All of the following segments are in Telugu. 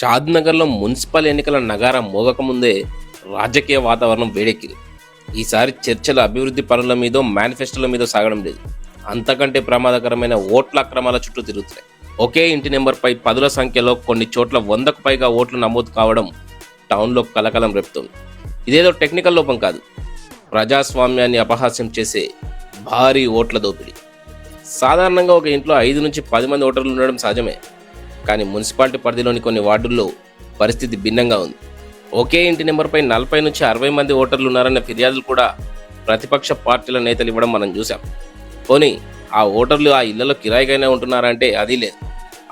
షాద్నగర్లో మున్సిపల్ ఎన్నికల నగారం మోగకముందే రాజకీయ వాతావరణం వేడెక్కింది. ఈసారి చర్చలు అభివృద్ధి పనుల మీద మేనిఫెస్టోల మీద సాగడం లేదు. అంతకంటే ప్రమాదకరమైన ఓట్ల అక్రమాల చుట్టూ తిరుగుతున్నాయి. ఒకే ఇంటి నెంబర్పై పదుల సంఖ్యలో కొన్ని చోట్ల వందకు పైగా ఓట్లు నమోదు కావడం టౌన్లో కలకలం రేపుతోంది. ఇదేదో టెక్నికల్ లోపం కాదు. ప్రజాస్వామ్యాన్ని అపహాస్యం చేసే భారీ ఓట్ల దోపిడీ. సాధారణంగా ఒక ఇంట్లో ఐదు నుంచి పది మంది ఓటర్లు ఉండడం సహజమే. కానీ మున్సిపాలిటీ పరిధిలోని కొన్ని వార్డుల్లో పరిస్థితి భిన్నంగా ఉంది. ఒకే ఇంటి నెంబర్పై నలభై నుంచి అరవై మంది ఓటర్లు ఉన్నారన్న ఫిర్యాదులు కూడా ప్రతిపక్ష పార్టీల నేతలు ఇవ్వడం మనం చూసాం పోనీ ఆ ఓటర్లు ఆ ఇళ్ళలో కిరాయిగానే ఉంటున్నారంటే అది లేదు.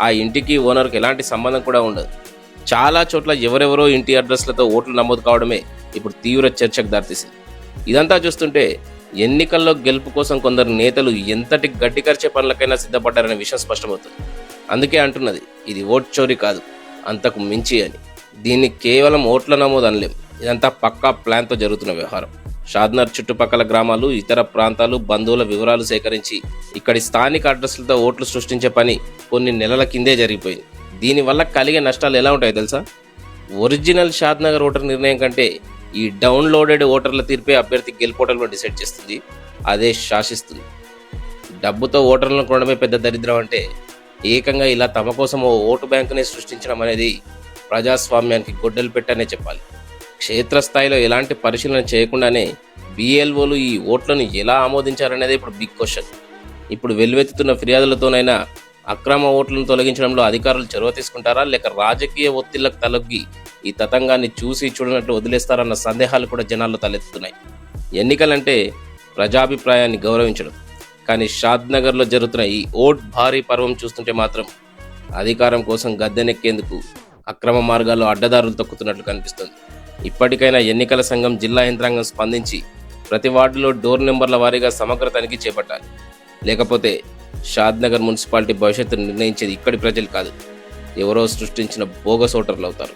ఆ ఇంటికి ఓనర్కి ఎలాంటి సంబంధం కూడా ఉండదు. చాలా చోట్ల ఎవరెవరో ఇంటి అడ్రస్లతో ఓట్లు నమోదు కావడమే ఇప్పుడు తీవ్ర చర్చకు దారితీసింది. ఇదంతా చూస్తుంటే ఎన్నికల్లో గెలుపు కోసం కొందరు నేతలు ఎంతటి గడ్డి ఖర్చే పనులకైనా సిద్ధపడ్డారనే విషయం స్పష్టమవుతుంది. అందుకే అంటున్నది ఇది ఓట్ చోరీ కాదు అంతకు మించి అని. దీన్ని కేవలం ఓట్ల నమోదు అనలేం ఇదంతా పక్కా ప్లాన్తో జరుగుతున్న వ్యవహారం. షాద్నర్ చుట్టుపక్కల గ్రామాలు ఇతర ప్రాంతాలు బంధువుల వివరాలు సేకరించి ఇక్కడి స్థానిక అడ్రస్లతో ఓట్లు సృష్టించే పని కొన్ని నెలల కిందే జరిగిపోయింది. దీనివల్ల కలిగే నష్టాలు ఎలా ఉంటాయో తెలుసా? ఒరిజినల్ షాద్నగర్ ఓటర్ నిర్ణయం కంటే ఈ డౌన్లోడెడ్ ఓటర్ల తీర్పే అభ్యర్థి గెలుపోటలను డిసైడ్ చేస్తుంది అదే శాసిస్తుంది. డబ్బుతో ఓటర్లను కొనడమే పెద్ద దరిద్రం అంటే ఏకంగా ఇలా తమ కోసం ఓ ఓటు బ్యాంకునే సృష్టించడం అనేది ప్రజాస్వామ్యానికి గొడ్డలు పెట్టనే చెప్పాలి. క్షేత్రస్థాయిలో ఎలాంటి పరిశీలన చేయకుండానే బిఎల్ఓలు ఈ ఓట్లను ఎలా ఆమోదించారనేది ఇప్పుడు బిగ్ క్వశ్చన్ ఇప్పుడు వెల్లువెత్తుతున్న ఫిర్యాదులతోనైనా అక్రమ ఓట్లను తొలగించడంలో అధికారులు చొరవ తీసుకుంటారా? లేక రాజకీయ ఒత్తిళ్ళకు తలొగ్గి ఈ తతంగాన్ని చూసి చూడనట్లు వదిలేస్తారన్న సందేహాలు కూడా జనాల్లో తలెత్తుతున్నాయి. ఎన్నికలంటే ప్రజాభిప్రాయాన్ని గౌరవించడం. కానీ షాద్నగర్లో జరుగుతున్న ఈ ఓట్ భారీ పర్వం చూస్తుంటే మాత్రం అధికారం కోసం గద్దెనెక్కేందుకు అక్రమ మార్గాల్లో అడ్డదారులు తొక్కుతున్నట్లు కనిపిస్తుంది. ఇప్పటికైనా ఎన్నికల సంఘం జిల్లా యంత్రాంగం స్పందించి ప్రతి వార్డులో డోర్ నెంబర్ల వారీగా సమగ్ర తనిఖీ చేపట్టాలి. లేకపోతే షాద్నగర్ మున్సిపాలిటీ భవిష్యత్తు నిర్ణయించేది ఇక్కడి ప్రజలు కాదు. ఎవరో సృష్టించిన బోగస్ ఓటర్లు అవుతారు.